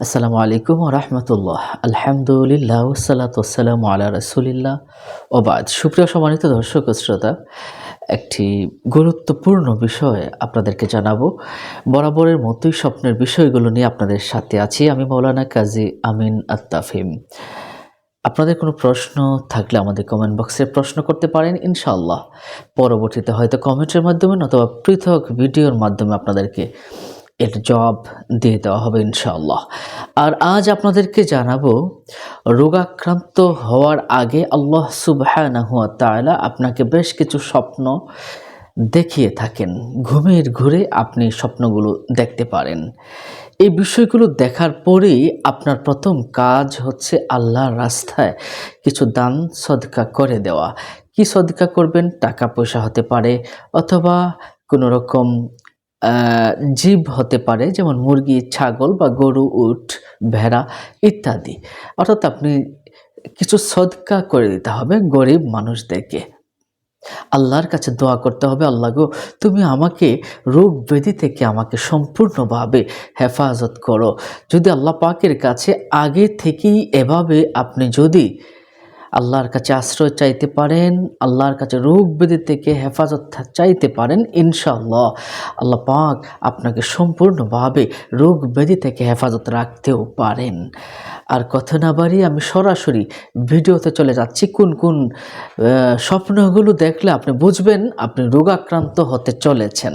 আসসালামু আলাইকুম রহমতুল্লাহ। আলহামদুলিল্লাহ সালাতাম আলা রসুলিল্লাহ। ওবাদ সুপ্রিয় সম্মানিত দর্শক শ্রোতা, একটি গুরুত্বপূর্ণ বিষয় আপনাদেরকে জানাব। বরাবরের মতোই স্বপ্নের বিষয়গুলো নিয়ে আপনাদের সাথে আছি আমি মৌলানা কাজী আমিন আত্তাফিম। আপনাদের কোনো প্রশ্ন থাকলে আমাদের কমেন্ট বক্সে প্রশ্ন করতে পারেন, ইনশাআল্লাহ। পরবর্তীতে হয়তো কমেন্টের মাধ্যমে অথবা পৃথক ভিডিওর মাধ্যমে আপনাদেরকে এর জবাব দিয়ে দেওয়া হবে ইনশাআল্লাহ। আর আজ আপনাদেরকে জানাব, রোগাক্রান্ত হওয়ার আগে আল্লাহ সুবহানাহু ওয়া তাআলা আপনাকে বেশ কিছু স্বপ্ন দেখিয়ে থাকেন। ঘুমের ঘুরে আপনি স্বপ্নগুলো দেখতে পারেন। এই বিষয়গুলো দেখার পরেই আপনার প্রথম কাজ হচ্ছে আল্লাহর রাস্তায় কিছু দান, সদকা করে দেওয়া। কি সদকা করবেন? টাকা পয়সা হতে পারে অথবা কোনো রকম জীব হতে পারে, যেমন মুরগি, ছাগল বা গরু, উট, ভেড়া ইত্যাদি। অর্থাৎ আপনি কিছু সদকা করে দিতে হবে গরিব মানুষদেরকে। আল্লাহর কাছে দোয়া করতে হবে, আল্লাহ গো, তুমি আমাকে রোগ ব্যাধি থেকে আমাকে সম্পূর্ণভাবে হেফাজত করো। যদি আল্লাহ পাকের কাছে আগে থেকেই এভাবে আপনি যদি আল্লাহর কাছে আশ্রয় চাইতে পারেন, আল্লাহর কাছে রোগ ব্যাধি থেকে হেফাজত চাইতে পারেন, ইনশাআল্লাহ। আল্লাহ পাক আপনাকে সম্পূর্ণভাবে রোগ ব্যাধি থেকে হেফাজত রাখতেও পারেন। আর কথা না বাড়িয়ে আমি সরাসরি ভিডিওতে চলে যাচ্ছি। কোন কোন স্বপ্নগুলো দেখলে আপনি বুঝবেন, আপনি রোগাক্রান্ত হতে চলেছেন।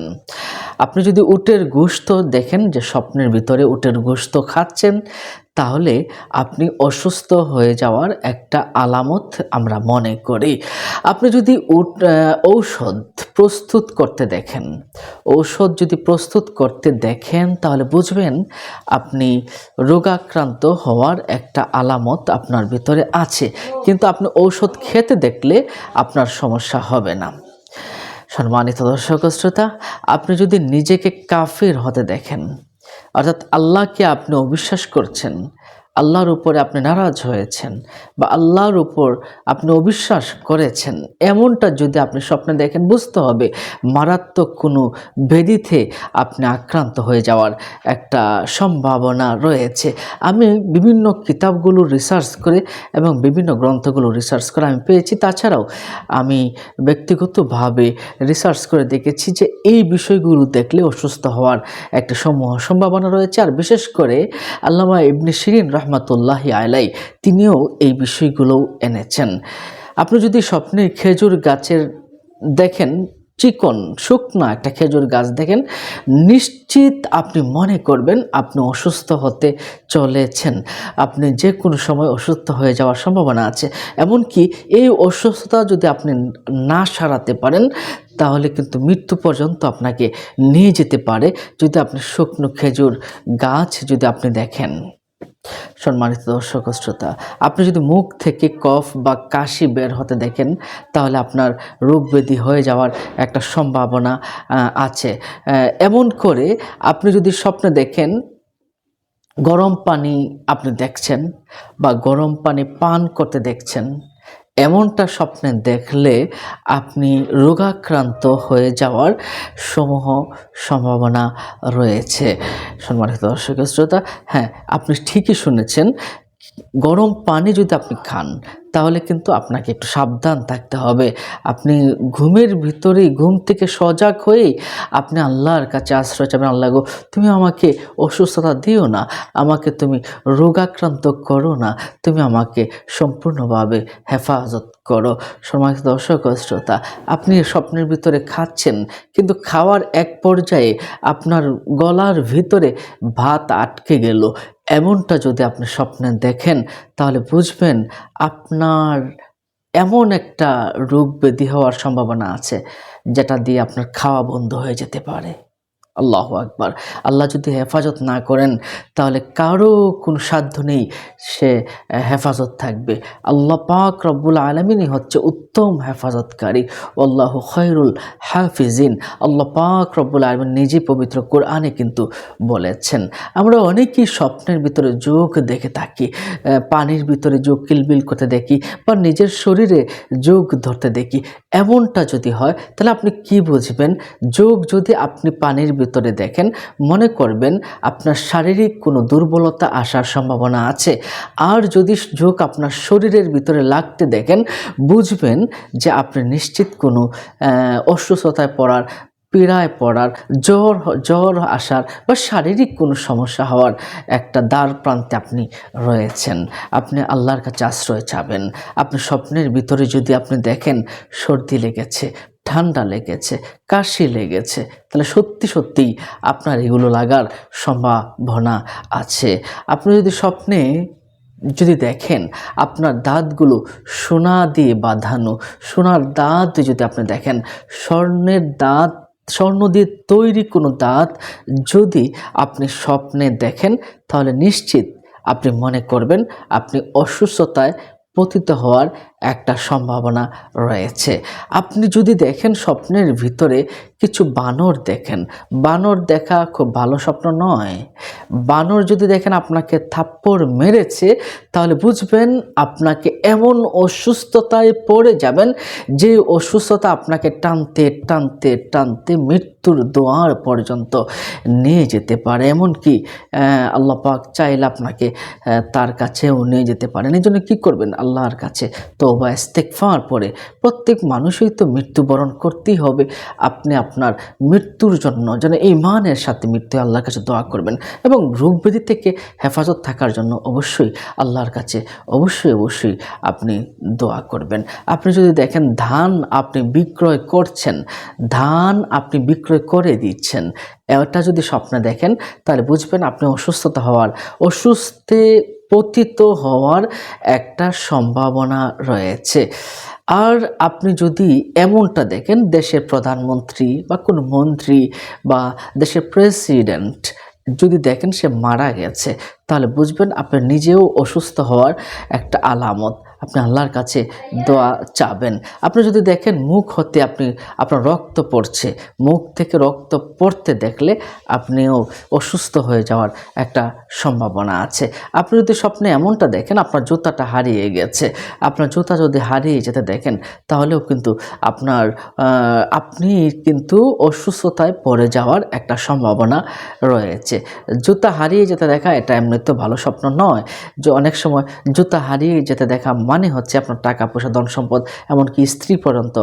আপনি যদি উটের গোস্ত দেখেন যে স্বপ্নের ভিতরে উটের গোস্ত খাচ্ছেন, তাহলে আপনি অসুস্থ হয়ে যাওয়ার একটা আলামত আমরা মনে করি। আপনি যদি ঔষধ প্রস্তুত করতে দেখেন, ঔষধ যদি প্রস্তুত করতে দেখেন, তাহলে বুঝবেন আপনি রোগাক্রান্ত হওয়ার একটা আলামত আপনার ভিতরে আছে। কিন্তু আপনি ঔষধ খেতে দেখলে আপনার সমস্যা হবে না। সম্মানিত দর্শক শ্রোতা আপনি যদি নিজেকে কাফির হতে দেখেন অর্থাৎ আল্লাহকে আপনি অবিশ্বাস করছেন আল্লাহর উপরে আপনি নারাজ হয়েছেন বা আল্লাহর উপর আপনি অবিশ্বাস করেছেন, এমনটা যদি আপনি স্বপ্নে দেখেন বুঝতে হবে মারাত্মক কোনো ব্যাধিতে আপনি আক্রান্ত হয়ে যাওয়ার একটা সম্ভাবনা রয়েছে। আমি বিভিন্ন কিতাবগুলো রিসার্চ করে এবং বিভিন্ন গ্রন্থগুলো রিসার্চ করে আমি পেয়েছি। তাছাড়াও আমি ব্যক্তিগতভাবে রিসার্চ করে দেখেছি যে এই বিষয়গুলো দেখলে অসুস্থ হওয়ার একটা সমূহ সম্ভাবনা রয়েছে। আর বিশেষ করে আল্লামা ইবনে শিরিন রহমাতুল্লাহি আলাই তিনিও এই বিষয়গুলো এনেছেন। আপনি যদি স্বপ্নে খেজুর গাছের দেখেন, চিকন, শুকনো একটা খেজুর গাছ দেখেন, নিশ্চিত আপনি মনে করবেন আপনি অসুস্থ হতে চলেছেন। আপনি যে কোনো সময় অসুস্থ হয়ে যাওয়ার সম্ভাবনা আছে। এমনকি এই অসুস্থতা যদি আপনি না সারাতে পারেন, তাহলে কিন্তু মৃত্যু পর্যন্ত আপনাকে নিয়ে যেতে পারে যদি আপনি শুকনো খেজুর গাছ যদি আপনি দেখেন। সম্মানিত দর্শক শ্রোতা, আপনি যদি মুখ থেকে কফ বা কাশি বের হতে দেখেন, তাহলে আপনার রোগ ব্যাধি হয়ে যাওয়ার একটা সম্ভাবনা আছে। এমন করে আপনি যদি স্বপ্নে দেখেন, গরম পানি আপনি দেখছেন বা গরম পানি পান করতে দেখছেন এমনটা স্বপ্নে দেখলে আপনি রোগাক্রান্ত হয়ে যাওয়ার সমূহ সম্ভাবনা রয়েছে। সম্মানিত দর্শক, শ্রোতা হ্যাঁ আপনি ঠিকই শুনেছেন, গরম পানি যদি আপনি খান তাহলে কিন্তু আপনাকে একটু সাবধান থাকতে হবে। আপনি ঘুমের ভিতরেই, ঘুম থেকে সজাগ হয়েই আপনি আল্লাহর কাছে আশ্রয় চাবেন আল্লাহ গো, তুমি আমাকে অসুস্থতা দিও না, আমাকে তুমি রোগাক্রান্ত করো না, তুমি আমাকে সম্পূর্ণভাবে হেফাজত করো। সমাজ দর্শক শ্রোতা, আপনি স্বপ্নের ভিতরে খাচ্ছেন, কিন্তু খাওয়ার এক পর্যায়ে আপনার গলার ভিতরে ভাত আটকে গেল। এমনটা যদি আপনি স্বপ্নে দেখেন, তাহলে বুঝবেন আপনার এমন একটা রোগ ব্যাধি হওয়ার সম্ভাবনা আছে, যেটা দিয়ে আপনার খাওয়া বন্ধ হয়ে যেতে পারে। আল্লাহ আকবার। আল্লাহ যদি হেফাজত না করেন, তাহলে কারও কোনো সাধ্য নেই সে হেফাজত থাকবে। আল্লাহ পাক রব্বুল আলমিনই হচ্ছে উত্তম হেফাজতকারী। আল্লাহ খৈরুল হাফিজিন। আল্লাহ পাক রব্বুল আলমিন নিজে পবিত্র কোরআনে কিন্তু বলেছেন। আমরা অনেকেই স্বপ্নের ভিতরে যোগ দেখে থাকি পানির ভিতরে যোগ, কিলবিল করতে দেখি বা নিজের শরীরে যোগ ধরতে দেখি। এমনটা যদি হয়, তাহলে আপনি কি বুঝবেন? যোগ যদি আপনি পানির ভিতরে দেখেন, মনে করবেন আপনার শারীরিক কোনো দুর্বলতা আসার সম্ভাবনা আছে। আর যদি যোগ আপনার শরীরের ভিতরে লাগতে দেখেন, বুঝবেন যে আপনি নিশ্চিত কোনো অসুস্থতায় পড়ার, পীড়ায় পড়ার, জ্বর জ্বর আসার বা শারীরিক কোনো সমস্যা হওয়ার একটা দ্বার প্রান্তে আপনি রয়েছেন। আপনি আল্লাহর কাছে আশ্রয় চাবেন। আপনি স্বপ্নের ভিতরে যদি আপনি দেখেন, সর্দি লেগেছে ঠান্ডা লেগেছে, কাশি লেগেছে, তাহলে সত্যি সত্যিই আপনার এগুলো লাগার সম্ভাবনা আছে। আপনি যদি স্বপ্নে যদি দেখেন আপনার দাঁতগুলো সোনা দিয়ে বাঁধানো, সোনার দাঁত যদি আপনি দেখেন, স্বর্ণের দাঁত, স্বর্ণ দিয়ে তৈরি কোনো দাঁত যদি আপনি স্বপ্নে দেখেন, তাহলে নিশ্চিত আপনি মনে করবেন আপনি অসুস্থতায় পতিত হওয়ার একটা সম্ভাবনা রয়েছে। আপনি যদি দেখেন স্বপ্নের ভিতরে কিছু বানর দেখেন। বানর দেখা খুব ভালো স্বপ্ন নয়। বানর যদি দেখেন আপনাকে থাপ্পড় মেরেছে, তাহলে বুঝবেন আপনাকে এমন অসুস্থতায় পড়ে যাবেন, যে অসুস্থতা আপনাকে টানতে টানতে টানতে মৃত্যুর দোয়ার পর্যন্ত নিয়ে যেতে পারে। এমনকি আল্লাহ পাক চাইলে আপনাকে তার কাছেও নিয়ে যেতে পারেন। এই জন্য কী করবেন? আল্লাহর কাছে তওবা ইস্তেকফার পরে প্রত্যেক মানুষই তো মৃত্যুবরণ করতেই হবে। আপনি আপনার মৃত্যুর জন্য, যেন ইমানের সাথে মৃত্যু আল্লাহর কাছে দোয়া করবেন। এবং রোগ ব্যাধি থেকে হেফাজত থাকার জন্য অবশ্যই আল্লাহর কাছে অবশ্যই অবশ্যই আপনি দোয়া করবেন। আপনি যদি দেখেন ধান আপনি বিক্রয় করছেন, ধান আপনি বিক্রয় করে দিচ্ছেন, এটা যদি স্বপ্নে দেখেন, তাহলে বুঝবেন আপনি অসুস্থতা হওয়ার, অসুস্থে পতিত হওয়ার একটা সম্ভাবনা রয়েছে। আর আপনি যদি এমনটা দেখেন, দেশের প্রধানমন্ত্রী বা কোনো মন্ত্রী বা দেশের প্রেসিডেন্ট যদি দেখেন সে মারা গেছে, তাহলে বুঝবেন আপনি নিজেও অসুস্থ হওয়ার একটা আলামত। আপনি আল্লাহর কাছে দোয়া চাবেন। আপনি যদি দেখেন মুখ হতে আপনি, আপনার রক্ত পড়ছে, মুখ থেকে রক্ত পড়তে দেখলে আপনিও অসুস্থ হয়ে যাওয়ার একটা সম্ভাবনা আছে। আপনি যদি স্বপ্নে এমনটা দেখেন, আপনার জুতাটা হারিয়ে গেছে। আপনার জুতা যদি হারিয়ে যেতে দেখেন, তাহলেও কিন্তু আপনার আপনি কিন্তু অসুস্থতায় পড়ে যাওয়ার একটা সম্ভাবনা রয়েছে। জুতা হারিয়ে যেতে দেখা এটা এমনিতে ভালো স্বপ্ন নয়। যে অনেক সময় জুতা হারিয়ে যেতে দেখা মানে হচ্ছে আপনার টাকা, পয়সা, ধন সম্পদ, এমনকি স্ত্রী পর্যন্ত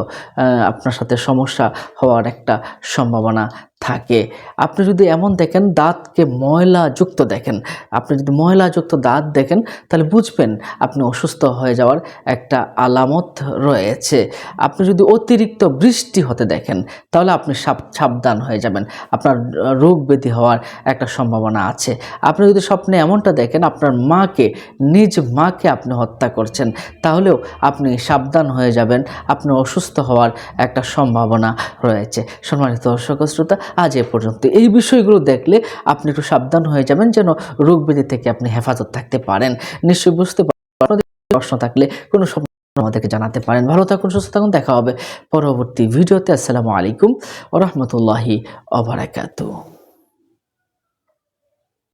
আপনার সাথে সমস্যা হওয়ার একটা সম্ভাবনা থাকে। আপনি যদি এমন দেখেন, দাঁতকে ময়লাযুক্ত দেখেন, আপনি যদি ময়লাযুক্ত দাঁত দেখেন, তাহলে বুঝবেন আপনি অসুস্থ হয়ে যাওয়ার একটা আলামত রয়েছে। আপনি যদি অতিরিক্ত বৃষ্টি হতে দেখেন, তাহলে আপনি সাব, সাবধান হয়ে যাবেন। আপনার রোগ ব্যাধি হওয়ার একটা সম্ভাবনা আছে। আপনি যদি স্বপ্নে এমনটা দেখেন, আপনার মাকে, নিজ মাকে আপনি হত্যা করছেন, তাহলেও আপনি সাবধান হয়ে যাবেন। আপনি অসুস্থ হওয়ার একটা সম্ভাবনা রয়েছে। সম্মানিত দর্শক শ্রোতা আজ এ পর্যন্ত। এই বিষয়গুলো দেখলে আপনি একটু সাবধান হয়ে যাবেন যেন রোগ ব্যাধি থেকে আপনি হেফাজত থাকতে পারেন। নিশ্চয়ই বুঝতে পারেন প্রশ্ন থাকলে কোনো আমাদেরকে জানাতে পারেন। ভালো থাকুন, সুস্থ থাকুন, দেখা হবে পরবর্তী ভিডিওতে। আসসালামু আলাইকুম রহমতুল্লাহি অবরাকাতু